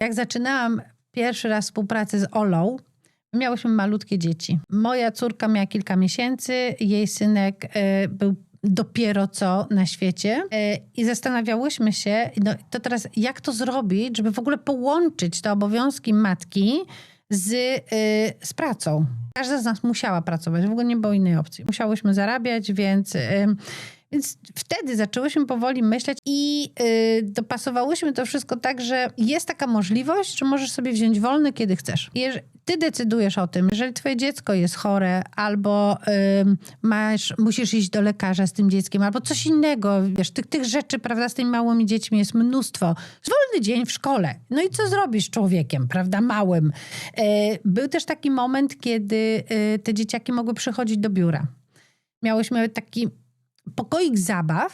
Jak zaczynałam pierwszy raz współpracę z Olą, miałyśmy malutkie dzieci. Moja córka miała kilka miesięcy, jej synek e, był dopiero co na świecie e, i zastanawiałyśmy się, no to teraz jak to zrobić, żeby w ogóle połączyć te obowiązki matki z, e, z pracą. Każda z nas musiała pracować, w ogóle nie było innej opcji. Musiałyśmy zarabiać, więc... więc wtedy zaczęłyśmy powoli myśleć i y, dopasowałyśmy to wszystko tak, że jest taka możliwość, że możesz sobie wziąć wolny, kiedy chcesz. Jeż- ty decydujesz o tym, jeżeli twoje dziecko jest chore, albo ym, masz, musisz iść do lekarza z tym dzieckiem, albo coś innego. Wiesz, tych, tych rzeczy, prawda, z tymi małymi dziećmi jest mnóstwo. Jest wolny dzień w szkole. No i co zrobisz z człowiekiem, prawda, małym? E, był też taki moment, kiedy e, te dzieciaki mogły przychodzić do biura. Miałyśmy taki pokoik zabaw.